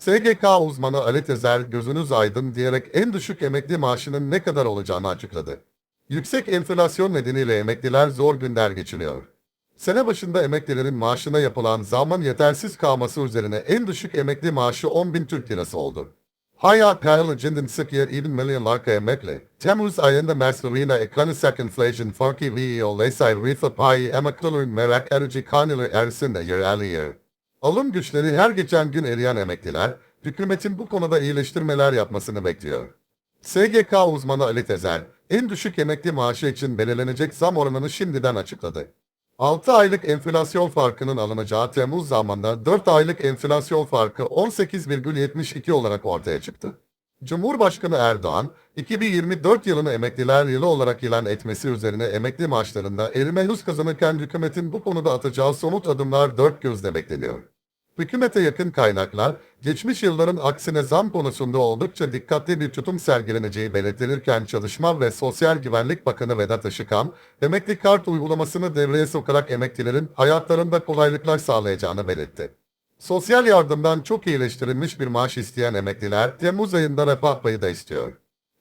SGK uzmanı Ali Tezer gözünüz aydın diyerek en düşük emekli maaşının ne kadar olacağını açıkladı. Yüksek enflasyon nedeniyle emekliler zor günler geçiriyor. Sene başında emeklilerin maaşına yapılan zamın yetersiz kalması üzerine en düşük emekli maaşı 10 bin Türk lirası oldu. Hayat pahalıcından sıkıya even milyonlarca emekli. Temmuz ayında Mercerina ekonomik enflasyon farkı ve olaysay rifa payı emeklilerin merak edici konular arasında yer alıyor. Alım güçleri her geçen gün eriyen emekliler, hükümetin bu konuda iyileştirmeler yapmasını bekliyor. SGK uzmanı Ali Tezer, en düşük emekli maaşı için belirlenecek zam oranını şimdiden açıkladı. 6 aylık enflasyon farkının alınacağı Temmuz zamanında 4 aylık enflasyon farkı 18,72 olarak ortaya çıktı. Cumhurbaşkanı Erdoğan, 2024 yılını emekliler yılı olarak ilan etmesi üzerine emekli maaşlarında erime hız kazanırken hükümetin bu konuda atacağı somut adımlar dört gözle bekleniyor. Hükümete yakın kaynaklar, geçmiş yılların aksine zam konusunda oldukça dikkatli bir tutum sergileneceği belirtilirken Çalışma ve Sosyal Güvenlik Bakanı Vedat Işıkhan, emekli kart uygulamasını devreye sokarak emeklilerin hayatlarında kolaylıklar sağlayacağını belirtti. Sosyal yardımdan çok iyileştirilmiş bir maaş isteyen emekliler Temmuz ayında refah payı da istiyor.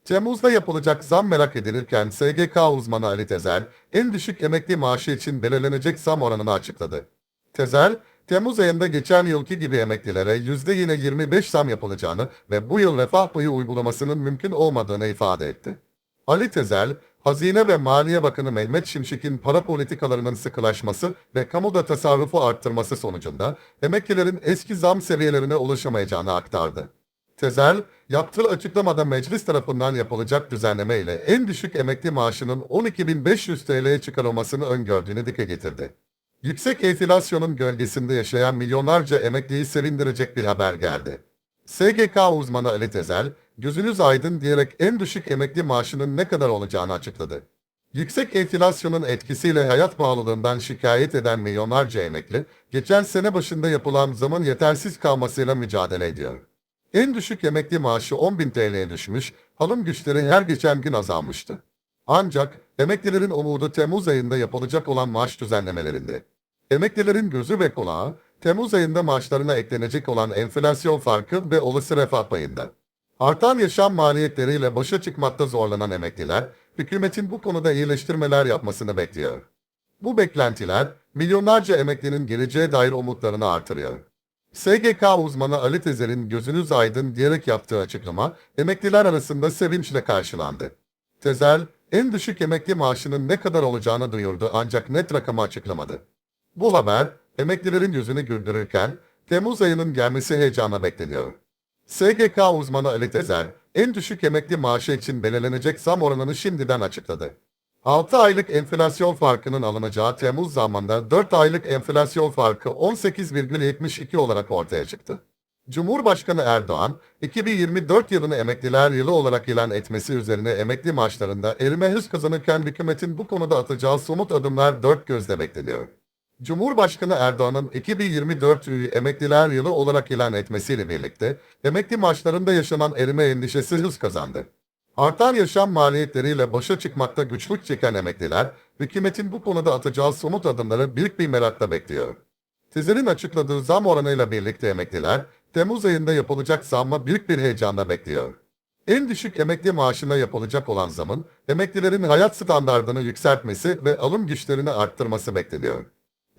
Temmuz'da yapılacak zam merak edilirken SGK uzmanı Ali Tezer, en düşük emekli maaşı için belirlenecek zam oranını açıkladı. Tezer, Temmuz ayında geçen yılki gibi emeklilere yüzde yine 25 zam yapılacağını ve bu yıl refah payı uygulamasının mümkün olmadığını ifade etti. Ali Tezel, Hazine ve Maliye Bakanı Mehmet Şimşek'in para politikalarının sıkılaşması ve kamuda tasarrufu arttırması sonucunda emeklilerin eski zam seviyelerine ulaşamayacağını aktardı. Tezel, yaptığı açıklamada meclis tarafından yapılacak düzenleme ile en düşük emekli maaşının 12.500 TL'ye çıkarılmasını öngördüğünü dike getirdi. Yüksek enflasyonun gölgesinde yaşayan milyonlarca emekliyi sevindirecek bir haber geldi. SGK uzmanı Ali Tezel, gözünüz aydın diyerek en düşük emekli maaşının ne kadar olacağını açıkladı. Yüksek enflasyonun etkisiyle hayat pahalılığından şikayet eden milyonlarca emekli, geçen sene başında yapılan zamın yetersiz kalmasıyla mücadele ediyor. En düşük emekli maaşı 10.000 TL'ye düşmüş, alım güçleri her geçen gün azalmıştı. Ancak emeklilerin umudu Temmuz ayında yapılacak olan maaş düzenlemelerinde. Emeklilerin gözü ve kulağı, Temmuz ayında maaşlarına eklenecek olan enflasyon farkı ve olası refah payında. Artan yaşam maliyetleriyle başa çıkmakta zorlanan emekliler, hükümetin bu konuda iyileştirmeler yapmasını bekliyor. Bu beklentiler, milyonlarca emeklinin geleceğe dair umutlarını artırıyor. SGK uzmanı Ali Tezer'in gözünüz aydın diyerek yaptığı açıklama, emekliler arasında sevinçle karşılandı. Tezer, en düşük emekli maaşının ne kadar olacağını duyurdu ancak net rakamı açıklamadı. Bu haber, emeklilerin yüzünü güldürürken, Temmuz ayının gelmesi heyecana bekleniyor. SGK uzmanı Ali Tezer, en düşük emekli maaşı için belirlenecek zam oranını şimdiden açıkladı. 6 aylık enflasyon farkının alınacağı Temmuz zamanında 4 aylık enflasyon farkı 18,72 olarak ortaya çıktı. Cumhurbaşkanı Erdoğan, 2024 yılını emekliler yılı olarak ilan etmesi üzerine emekli maaşlarında erime hız kazanırken hükümetin bu konuda atacağı somut adımlar dört gözle bekleniyor. Cumhurbaşkanı Erdoğan'ın 2024 emekliler yılı olarak ilan etmesiyle birlikte emekli maaşlarında yaşanan erime endişesi hız kazandı. Artan yaşam maliyetleriyle başa çıkmakta güçlük çeken emekliler, hükümetin bu konuda atacağı somut adımları büyük bir merakla bekliyor. Tezer'in açıkladığı zam oranıyla birlikte emekliler, Temmuz ayında yapılacak zamma büyük bir heyecanla bekliyor. En düşük emekli maaşına yapılacak olan zamın, emeklilerin hayat standartını yükseltmesi ve alım güçlerini arttırması bekleniyor.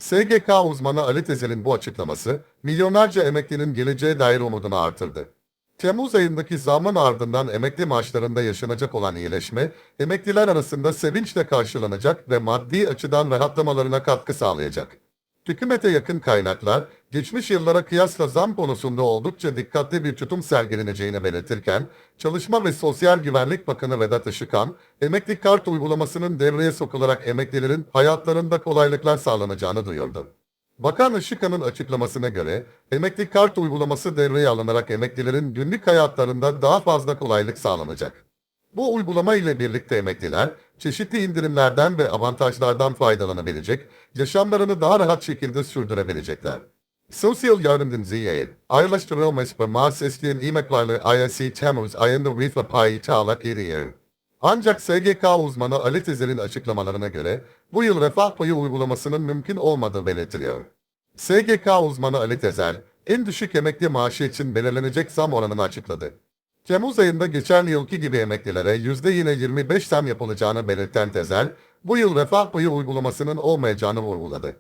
SGK uzmanı Ali Tezer'in bu açıklaması, milyonlarca emeklinin geleceğe dair umudunu artırdı. Temmuz ayındaki zamın ardından emekli maaşlarında yaşanacak olan iyileşme, emekliler arasında sevinçle karşılanacak ve maddi açıdan rahatlamalarına katkı sağlayacak. Hükümete yakın kaynaklar, geçmiş yıllara kıyasla zam konusunda oldukça dikkatli bir tutum sergileneceğini belirtirken, Çalışma ve Sosyal Güvenlik Bakanı Vedat Işıkhan, emekli kart uygulamasının devreye sokularak emeklilerin hayatlarında kolaylıklar sağlanacağını duyurdu. Bakan Işıkhan'ın açıklamasına göre, emekli kart uygulaması devreye alınarak emeklilerin günlük hayatlarında daha fazla kolaylık sağlanacak. Bu uygulama ile birlikte emekliler, çeşitli indirimlerden ve avantajlardan faydalanabilecek, yaşamlarını daha rahat şekilde sürdürebilecekler. Sosyal ziyade, ayrılaştırılmış ve maaş isteyen emeklilerle ISC Temmuz ayında refah payı talep ediyor. Ancak SGK uzmanı Ali Tezer'in açıklamalarına göre, bu yıl refah payı uygulamasının mümkün olmadığı belirtiliyor. SGK uzmanı Ali Tezer, en düşük emekli maaşı için belirlenecek zam oranını açıkladı. Temmuz ayında geçen yılki gibi emeklilere yüzde yine 25 zam yapılacağını belirten Tezel, bu yıl refah payı uygulamasının olmayacağını vurguladı.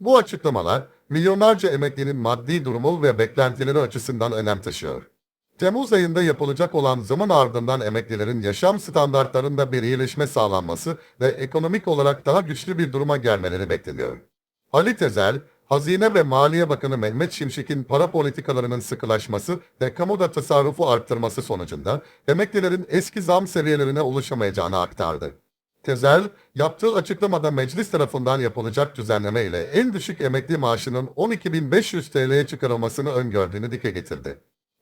Bu açıklamalar, milyonlarca emeklinin maddi durumu ve beklentileri açısından önem taşıyor. Temmuz ayında yapılacak olan zaman ardından emeklilerin yaşam standartlarında bir iyileşme sağlanması ve ekonomik olarak daha güçlü bir duruma gelmeleri bekleniyor. Ali Tezel, Hazine ve Maliye Bakanı Mehmet Şimşek'in para politikalarının sıkılaşması ve kamuda tasarrufu arttırması sonucunda emeklilerin eski zam seviyelerine ulaşamayacağını aktardı. Tezel, yaptığı açıklamada meclis tarafından yapılacak düzenleme ile en düşük emekli maaşının 12.500 TL'ye çıkarılmasını öngördüğünü dike getirdi.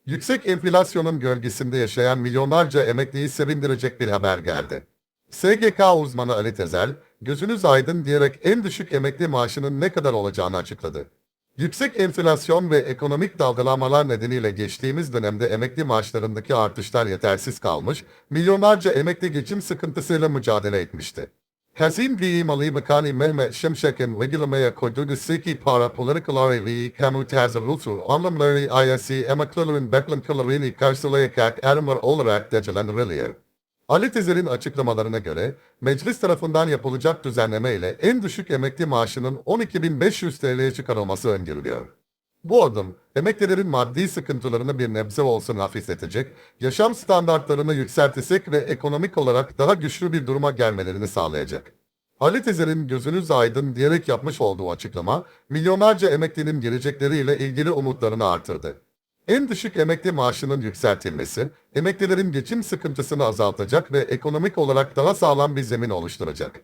Yüksek enflasyonun gölgesinde yaşayan milyonlarca emekliyi sevindirecek bir haber geldi. SGK uzmanı Ali Tezel, gözünüz aydın diyerek en düşük emekli maaşının ne kadar olacağını açıkladı. Yüksek enflasyon ve ekonomik dalgalanmalar nedeniyle geçtiğimiz dönemde emekli maaşlarındaki artışlar yetersiz kalmış, milyonlarca emekli geçim sıkıntısıyla mücadele etmişti. Hazine ve Mali Bakanı Mehmet Şimşek'in uygulamaya koyduğu siki para politikaları ve kamu tasarrufu anlamları ISC emeklilerin beklentilerini karşılayacak adımlar olarak değerlendiriliyor. Ali Tezer'in açıklamalarına göre, meclis tarafından yapılacak düzenleme ile en düşük emekli maaşının 12.500 TL'ye çıkarılması öngörülüyor. Bu adım, emeklilerin maddi sıkıntılarını bir nebze olsun hafifletecek, yaşam standartlarını yükseltecek ve ekonomik olarak daha güçlü bir duruma gelmelerini sağlayacak. Ali Tezer'in gözünüz aydın diyerek yapmış olduğu açıklama, milyonlarca emeklinin gelecekleriyle ilgili umutlarını artırdı. En düşük emekli maaşının yükseltilmesi, emeklilerin geçim sıkıntısını azaltacak ve ekonomik olarak daha sağlam bir zemin oluşturacak.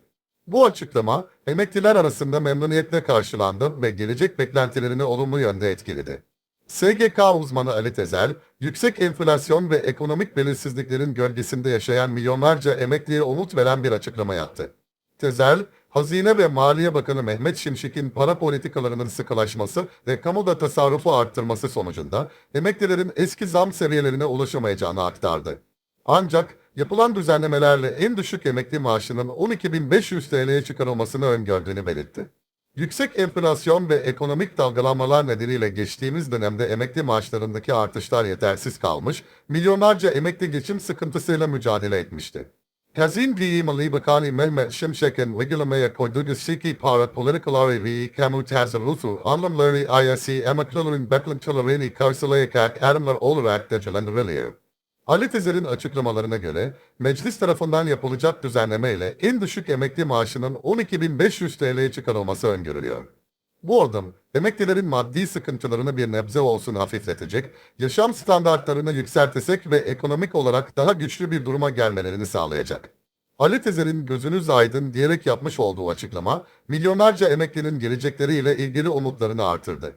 Bu açıklama, emekliler arasında memnuniyetle karşılandı ve gelecek beklentilerini olumlu yönde etkiledi. SGK uzmanı Ali Tezel, yüksek enflasyon ve ekonomik belirsizliklerin gölgesinde yaşayan milyonlarca emekliye umut veren bir açıklama yaptı. Tezel, Hazine ve Maliye Bakanı Mehmet Şimşek'in para politikalarının sıkılaşması ve kamuda tasarrufu arttırması sonucunda emeklilerin eski zam seviyelerine ulaşamayacağını aktardı. Ancak yapılan düzenlemelerle en düşük emekli maaşının 12.500 TL'ye çıkarılmasını öngördüğünü belirtti. Yüksek enflasyon ve ekonomik dalgalanmalar nedeniyle geçtiğimiz dönemde emekli maaşlarındaki artışlar yetersiz kalmış, milyonlarca emekli geçim sıkıntısıyla mücadele etmişti. Hazine ve Mali Bakanı Mehmet Şimşek'in uygulamaya koyduğu siki para politikaları ve kamu tasarrufu anlamları ISC emeklilerin beklentilerini karşılayacak adımlar olarak değerlendiriliyor. Ali Tezer'in açıklamalarına göre, meclis tarafından yapılacak düzenleme ile en düşük emekli maaşının 12.500 TL'ye çıkarılması öngörülüyor. Bu adım, emeklilerin maddi sıkıntılarını bir nebze olsun hafifletecek, yaşam standartlarını yükseltecek ve ekonomik olarak daha güçlü bir duruma gelmelerini sağlayacak. Ali Tezer'in gözünüz aydın diyerek yapmış olduğu açıklama, milyonlarca emeklinin gelecekleriyle ilgili umutlarını artırdı.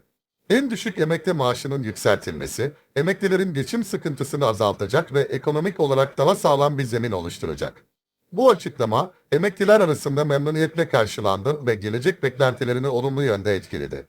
En düşük emekli maaşının yükseltilmesi, emeklilerin geçim sıkıntısını azaltacak ve ekonomik olarak daha sağlam bir zemin oluşturacak. Bu açıklama, emekliler arasında memnuniyetle karşılandı ve gelecek beklentilerini olumlu yönde etkiledi.